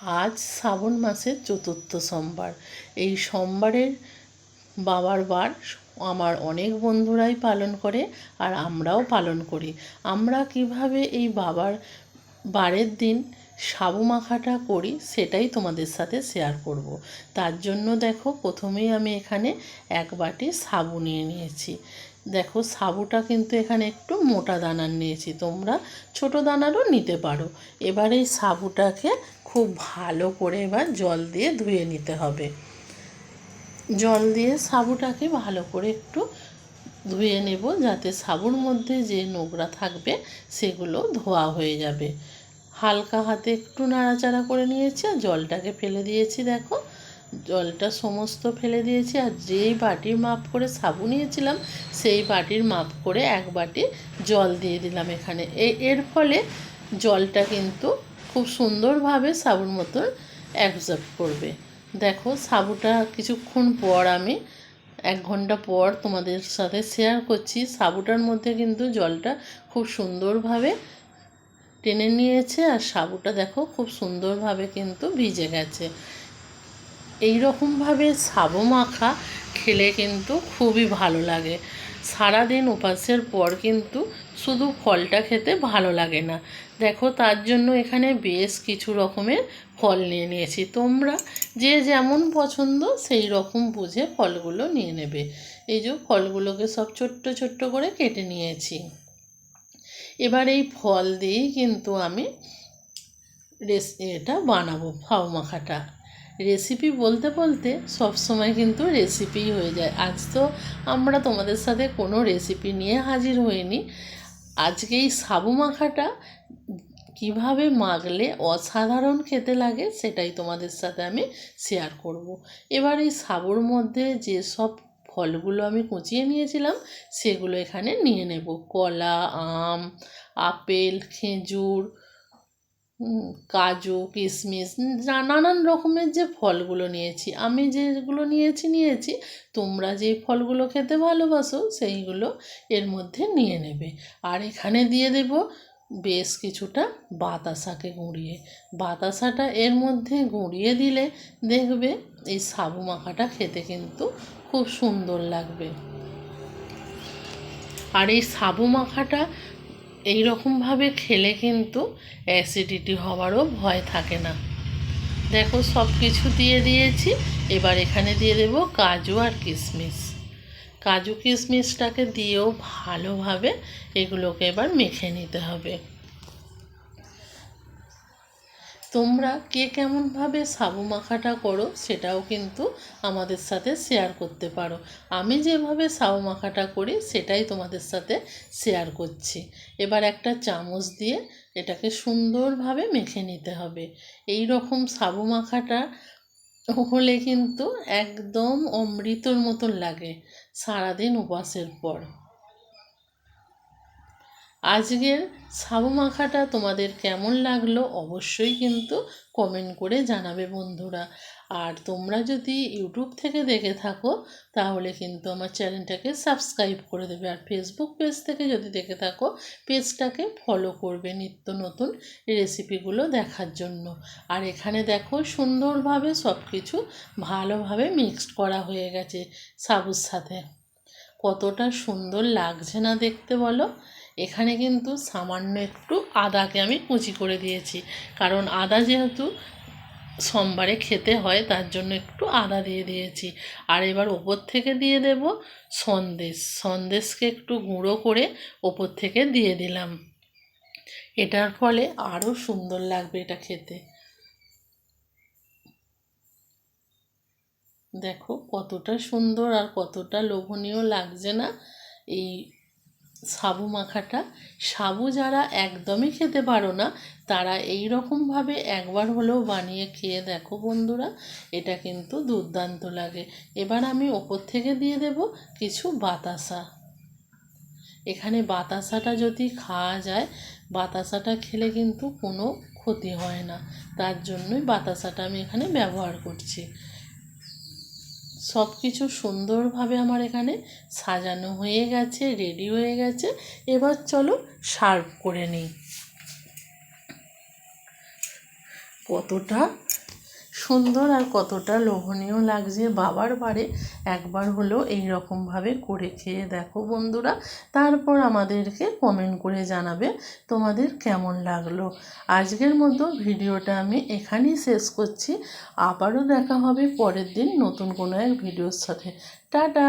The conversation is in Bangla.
আজ শ্রাবণ মাসের চতুর্থ সোমবার। এই সোমবারের বাবার বার আমার অনেক বন্ধুরাই পালন করে আর আমরাও পালন করি। আমরা কীভাবে এই বাবার বারের দিন সাবু মাখাটা করি সেটাই তোমাদের সাথে শেয়ার করব। তার জন্য দেখো প্রথমেই আমি এখানে এক বাটি সাবু নিয়ে নিয়েছি। দেখো সাবুটা কিন্তু এখানে একটু মোটা দানার নিয়েছি। তোমরা ছোট দানারও নিতে পারো। এবার এই সাবুটাকে খুব ভালো করে এবার জল দিয়ে ধুয়ে নিতে হবে। জল দিয়ে সাবুটাকে ভালো করে একটু ধুয়ে নেব যাতে সাবুর মধ্যে যে নোংরা থাকবে সেগুলো ধোয়া হয়ে যাবে। হালকা হাতে একটু নাড়াচাড়া করে নিয়েছি আর জলটাকে ফেলে দিয়েছি দেখো। জলটা সমস্ত ফেলে দিয়েছি আর যেই বাটির মাপ করে সাবু নিয়েছিলাম সেই বাটির মাপ করে এক বাটি জল দিয়ে দিলাম এখানে। এর ফলে জলটা কিন্তু খুব সুন্দরভাবে সাবুর মতন অ্যাবজর্ব করবে। দেখো, সাবুটা কিছুক্ষণ পর আমি এক ঘণ্টা পর তোমাদের সাথে শেয়ার করছি। সাবুটার মধ্যে কিন্তু জলটা খুব সুন্দরভাবে টেনে নিয়েছে আর সাবুটা দেখো খুব সুন্দরভাবে কিন্তু ভিজে গেছে। এই রকমভাবে সাবু মাখা খেলে কিন্তু খুবই ভালো লাগে। সারাদিন উপাসের পর কিন্তু শুধু ফলটা খেতে ভালো লাগে না। দেখো, তার জন্য এখানে বেশ কিছু রকমের ফল নিয়ে নিয়েছি। তোমরা যে যেমন পছন্দ সেই রকম বুঝে ফলগুলো নিয়ে নেবে। এই যে ফলগুলোকে সব ছোট্ট ছোট্ট করে কেটে নিয়েছি। এবার এই ফল দিয়েই কিন্তু আমি রেস, এটা বানাবো, ফাউ মাখাটা। রেসিপি বলতে বলতে সব সময় কিন্তু রেসিপি হয়ে যায়। আজ তো আমরা তোমাদের সাথে কোনো রেসিপি নিয়ে হাজির হইনি। আজকে এই সাবু মাখাটা কীভাবে মাখলে অসাধারণ খেতে লাগে সেটাই তোমাদের সাথে আমি শেয়ার করব। এবার এই সাবুর মধ্যে যে সব ফলগুলো আমি কুচিয়ে নিয়েছিলাম সেগুলো এখানে নিয়ে নেব। কলা, আম, আপেল, খেজুর কাজু কিশমিশ নানান রকমের যে ফলগুলো নিয়েছি, আমি যেগুলো নিয়েছি নিয়েছি, তোমরা যে ফলগুলো খেতে ভালোবাসো, সেইগুলো এর মধ্যে নিয়ে নেবে। আর এখানে দিয়ে দেব বেশ কিছুটা বাতাসাকে গুঁড়িয়ে। বাতাসাটা এর মধ্যে গুঁড়িয়ে দিলে দেখবে এই সাবু মাখাটা খেতে কিন্তু খুব সুন্দর লাগবে। আর এই সাবু মাখাটা এই রকমভাবে খেলে কিন্তু অ্যাসিডিটি হওয়ারও ভয় থাকে না। দেখো সব কিছু দিয়ে দিয়েছি। এবার এখানে দিয়ে দেব কাজু আর কিশমিশ। কাজু কিশমিশটাকে দিয়েও ভালোভাবে এগুলোকে এবার মেখে নিতে হবে। তোমরা কে কেমনভাবে সাবু মাখাটা করো সেটাও কিন্তু আমাদের সাথে শেয়ার করতে পারো। আমি যেভাবে সাবু মাখাটা করি সেটাই তোমাদের সাথে শেয়ার করছি। এবার একটা চামচ দিয়ে এটাকে সুন্দরভাবে মেখে নিতে হবে। এই রকম সাবু মাখাটা হলে কিন্তু একদম অমৃতর মতন লাগে সারাদিন উপাসের পর। আজকের সাবু মাখাটা তোমাদের কেমন লাগল অবশ্যই কিন্তু কমেন্ট করে জানাবে বন্ধুরা। আর তোমরা যদি ইউটিউব থেকে দেখে থাকো, তাহলে কিন্তু আমার চ্যানেলটাকে সাবস্ক্রাইব করে দেবে। আর ফেসবুক পেজ থেকে যদি দেখে থাকো পেজটাকে ফলো করবে নিত্য নতুন রেসিপিগুলো দেখার জন্য। আর এখানে দেখো সুন্দরভাবে সব কিছু ভালোভাবে মিক্সড করা হয়ে গেছে সাবুর সাথে। কতটা সুন্দর লাগছে না দেখতে বলো? এখানে কিন্তু সামান্য একটু আদাকে আমি কুচি করে দিয়েছি। কারণ আদা যেহেতু সোমবারে খেতে হয়, তার জন্য একটু আদা দিয়ে দিয়েছি। আর এবার ওপর থেকে দিয়ে দেব সন্দেশ। সন্দেশকে একটু গুঁড়ো করে ওপর থেকে দিয়ে দিলাম। এটার ফলে আরও সুন্দর লাগবে এটা খেতে। দেখো কতটা সুন্দর আর কতটা লোভনীয় লাগছে না এই সাবু মাখাটা। সাবু যারা একদমই খেতে পারো না, তারা এই রকমভাবে একবার হলেও বানিয়ে খেয়ে দেখো বন্ধুরা, এটা কিন্তু দুর্দান্ত লাগে। এবার আমি ওপর থেকে দিয়ে দেব কিছু বাতাসা। এখানে বাতাসাটা যদি খাওয়া যায়, বাতাসাটা খেলে কিন্তু কোনো ক্ষতি হয় না। তার জন্যই বাতাসাটা আমি এখানে ব্যবহার করছি। সব কিছু সুন্দরভাবে আমার এখানে সাজানো হয়ে গেছে রেডি হয়ে গেছে। এবার চলো সার্ভ করে নিই। কতটা সুন্দর আর কতটা লোভনীয় লাগছে বাবার বাড়ি একবার হলো এই রকমভাবে করে খেয়ে দেখো বন্ধুরা। তারপর আমাদেরকে কমেন্ট করে জানাবে তোমাদের কেমন লাগল। আজকের মতো ভিডিওটা আমি এখানেই শেষ করছি। আবারও দেখা হবে পরের দিন নতুন কোনো এক ভিডিওর সাথে। টাটা!